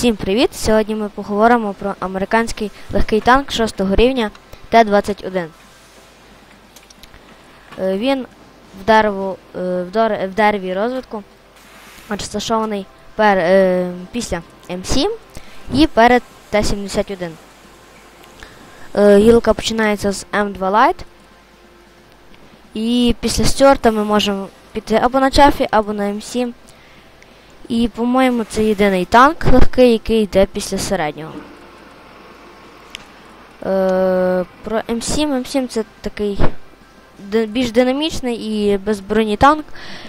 Всім привіт! Сьогодні ми поговоримо про американський легкий танк 6 рівня Т-21. Е, Він в, дереву, е, в, дереві розвитку розташований пер, е, після М7 і перед Т-71. Е, Гілка починається з М2 Light. І після Стюарта ми можемо піти або на Чафі, або на М7. І, по-моєму, це єдиний танк легкий, який йде після середнього. Е, про М7. М7 це такий більш динамічний і безброні танк,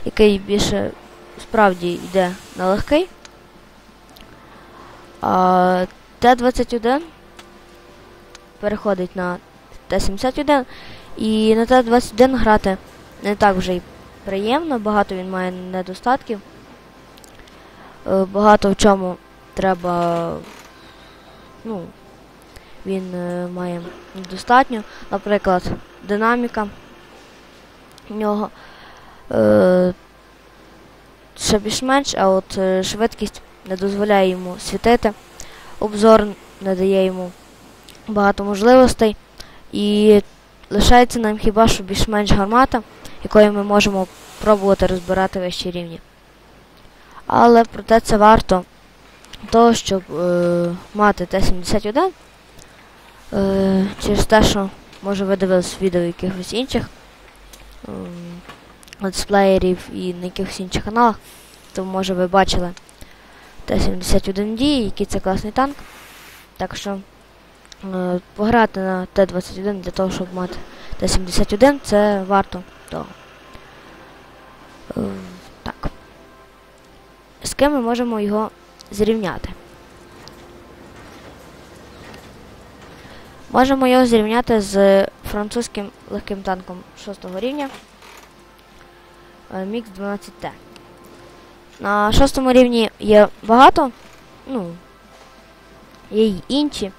який більше справді йде на легкий. А Т-21 переходить на Т-71. І на Т-21 грати не так вже й приємно, багато він має недостатків. Е, Багато в чому треба. Ну, він е, має недостатньо. Наприклад, динаміка в нього е, ще більш-менш, а от швидкість не дозволяє йому світити. Обзор не дає йому багато можливостей. І лишається нам хіба що більш-менш гармата, якою ми можемо пробувати розбирати вищі рівні. Але проте це варто того, щоб е, мати Т-71 е, через те, що може ви дивились відео якихось інших ем, летсплеєрів і на якихось інших каналах, то може ви бачили Т-71D, який це класний танк. Так що е, пограти на Т-21 для того, щоб мати Т-71, це варто того. Е, Ким ми можемо його зрівняти? Можемо його зрівняти з французьким легким танком 6 рівня е, Мікс 12Т. На 6 рівні є багато, ну, є й інші,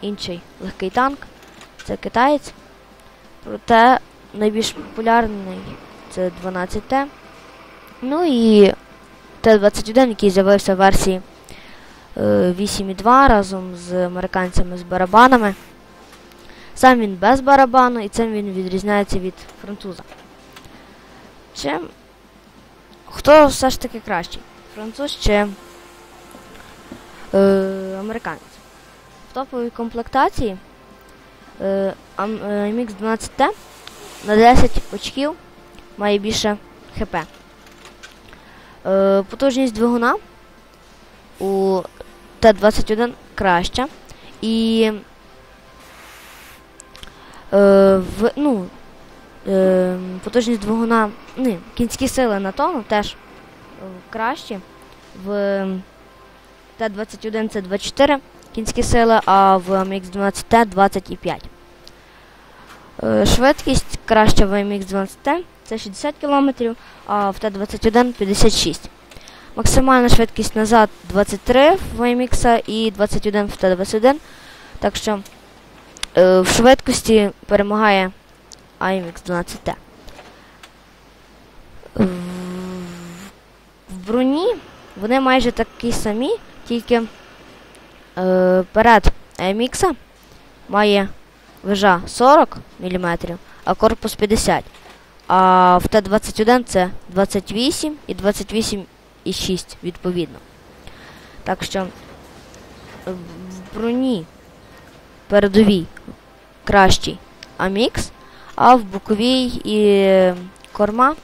інший легкий танк, це китаєць. Проте найбільш популярний це 12Т. Ну і Т-21, який з'явився в версії е, 8.2 разом з американцями з барабанами. Сам він без барабану і цим він відрізняється від француза. Чим? Хто все ж таки кращий? Француз чи е, американець? В топовій комплектації е, е, MX 12T на 10 очків має більше ХП. Е, потужність двигуна у Т-21 краща. І е, в, ну, е, потужність двигуна, ну, кінські сили на тонну теж е, кращі. В Т-21 це 24 кінські сили, а в MX-12T 25. Е, швидкість краща в MX-12T це 60 км, а в Т-21 56. Максимальна швидкість назад 23 в MX і 21 в Т-21. Так що е, в швидкості перемагає AMX 12T. В, в броні вони майже такі самі, тільки е, перед AMX має вежа 40 мм, а корпус 50 а в Т-21 це 28 і 28,6 відповідно. Так що в броні передовій кращий Амікс, а в боковій і корма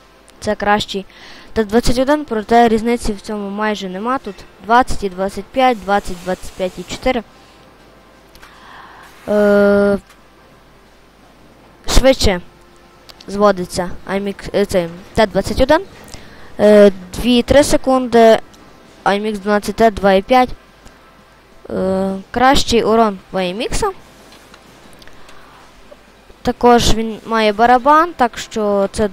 це кращий Т-21, проте різниці в цьому майже нема. Тут 20 і 25, 20, 25 і 4. Е, швидше зводиться IMX, е, цей Т-21. Е, 2-3 секунди, IMX 12Т 2,5. Е, кращий урон в IMX. Також він має барабан, так що це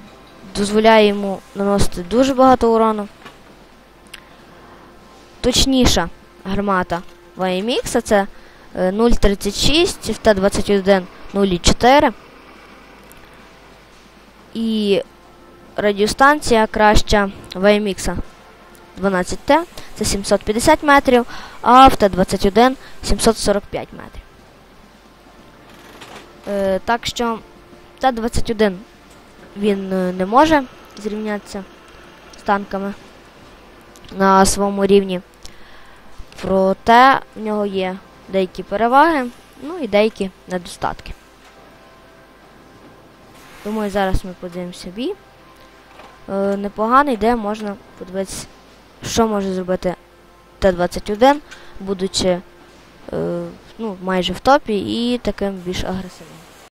дозволяє йому наносити дуже багато урону. Точніша гармата IMX це е, 0,36, в Т-21 0,4. І радіостанція краща в IMX 12T. це 750 метрів, а в Т-21 745 метрів. Е, так що Т-21 він е, не може зрівнятися з танками на своєму рівні. Проте в нього є деякі переваги, ну і деякі недостатки. Думаю, зараз ми подивимося бій. Е, непоганий, де можна подивитися, що може зробити Т-21, будучи е, ну, майже в топі і таким більш агресивним.